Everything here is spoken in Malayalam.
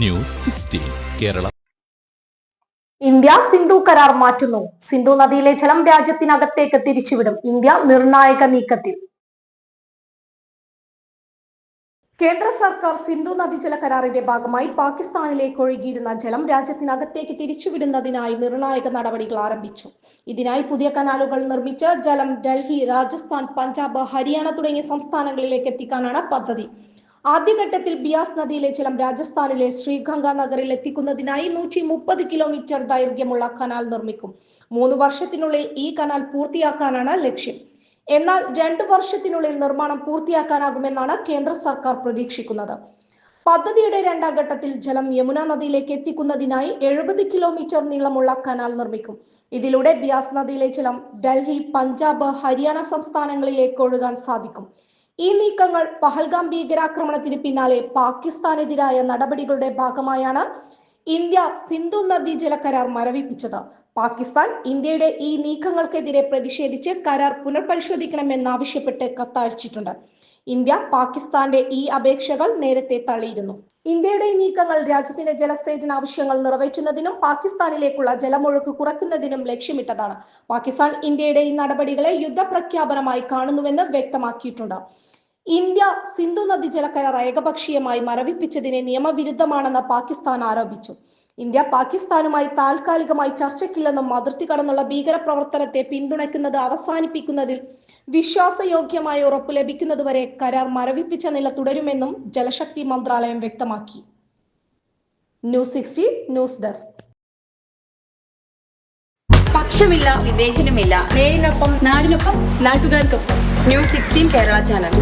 News sixteen Kerala. India Sindhu കരാർ മാറ്റുന്നു. സിന്ധു നദിയിലെ ജലം രാജ്യത്തിനകത്തേക്ക് തിരിച്ചുവിടും. ഇന്ത്യ നിർണായക നീക്കത്തിൽ. കേന്ദ്ര സർക്കാർ സിന്ധു നദീജല കരാറിന്റെ ഭാഗമായി പാകിസ്ഥാനിലേക്ക് ഒഴുകിയിരുന്ന ജലം രാജ്യത്തിനകത്തേക്ക് തിരിച്ചുവിടുന്നതിനായി നിർണായക നടപടികൾ ആരംഭിച്ചു. ഇതിനായി പുതിയ കനാലുകൾ നിർമ്മിച്ച് ജലം ഡൽഹി രാജസ്ഥാൻ പഞ്ചാബ് ഹരിയാന തുടങ്ങിയ സംസ്ഥാനങ്ങളിലേക്ക് എത്തിക്കാനാണ് പദ്ധതി. ആദ്യഘട്ടത്തിൽ ബിയാസ് നദിയിലെ ജലം രാജസ്ഥാനിലെ ശ്രീഗംഗ നഗറിൽ എത്തിക്കുന്നതിനായി നൂറ്റി മുപ്പത് കിലോമീറ്റർ ദൈർഘ്യമുള്ള കനാൽ നിർമ്മിക്കും. മൂന്ന് വർഷത്തിനുള്ളിൽ ഈ കനാൽ പൂർത്തിയാക്കാനാണ് ലക്ഷ്യം. എന്നാൽ രണ്ടു വർഷത്തിനുള്ളിൽ നിർമ്മാണം പൂർത്തിയാക്കാനാകുമെന്നാണ് കേന്ദ്ര സർക്കാർ പ്രതീക്ഷിക്കുന്നത്. പദ്ധതിയുടെ രണ്ടാം ഘട്ടത്തിൽ ജലം യമുന നദിയിലേക്ക് എത്തിക്കുന്നതിനായി എഴുപത് കിലോമീറ്റർ നീളമുള്ള കനാൽ നിർമ്മിക്കും. ഇതിലൂടെ ബിയാസ് നദിയിലെ ജലം ഡൽഹി പഞ്ചാബ് ഹരിയാന സംസ്ഥാനങ്ങളിലേക്ക് ഒഴുകാൻ സാധിക്കും. ഈ നീക്കങ്ങൾ പഹൽഗാം ഭീകരാക്രമണത്തിന് പിന്നാലെ പാകിസ്ഥാനെതിരായ നടപടികളുടെ ഭാഗമായാണ് ഇന്ത്യ സിന്ധു നദി ജല കരാർ മരവിപ്പിച്ചത്. പാകിസ്ഥാൻ ഇന്ത്യയുടെ ഈ നീക്കങ്ങൾക്കെതിരെ പ്രതിഷേധിച്ച് കരാർ പുനഃപരിശോധിക്കണമെന്നാവശ്യപ്പെട്ട് കത്തയച്ചിട്ടുണ്ട്. ഇന്ത്യ പാകിസ്ഥാന്റെ ഈ അപേക്ഷകൾ നേരത്തെ തള്ളിയിരുന്നു. ഇന്ത്യയുടെ നീക്കങ്ങൾ രാജ്യത്തിന്റെ ജലസേചന ആവശ്യങ്ങൾ നിറവേറ്റുന്നതിനും പാകിസ്ഥാനിലേക്കുള്ള ജലമൊഴുക്ക് കുറയ്ക്കുന്നതിനും ലക്ഷ്യമിട്ടതാണ്. പാകിസ്ഥാൻ ഇന്ത്യയുടെ ഈ നടപടികളെ യുദ്ധപ്രഖ്യാപനമായി കാണുന്നുവെന്ന് വ്യക്തമാക്കിയിട്ടുണ്ട്. ഇന്ത്യ സിന്ധു നദി ജലക്കരാർ ഏകപക്ഷീയമായി മരവിപ്പിച്ചതിനെ നിയമവിരുദ്ധമാണെന്ന് പാകിസ്ഥാൻ ആരോപിച്ചു. ഇന്ത്യ പാകിസ്ഥാനുമായി താൽക്കാലികമായി ചർച്ചയ്ക്കില്ലെന്നും അതിർത്തി കടന്നുള്ള ഭീകരപ്രവർത്തനത്തെ പിന്തുണയ്ക്കുന്നത് അവസാനിപ്പിക്കുന്നതിൽ വിശ്വാസയോഗ്യമായ ഉറപ്പ് ലഭിക്കുന്നതുവരെ കരാർ മരവിപ്പിച്ച നില തുടരുമെന്നും ജലശക്തി മന്ത്രാലയം വ്യക്തമാക്കി. News sixty news desk. പക്ഷമില്ല വിവേചനമില്ല. നേരിനൊപ്പം നാടിനൊപ്പം നാട്ടുകാർക്കൊപ്പം. News sixteen Kerala channel.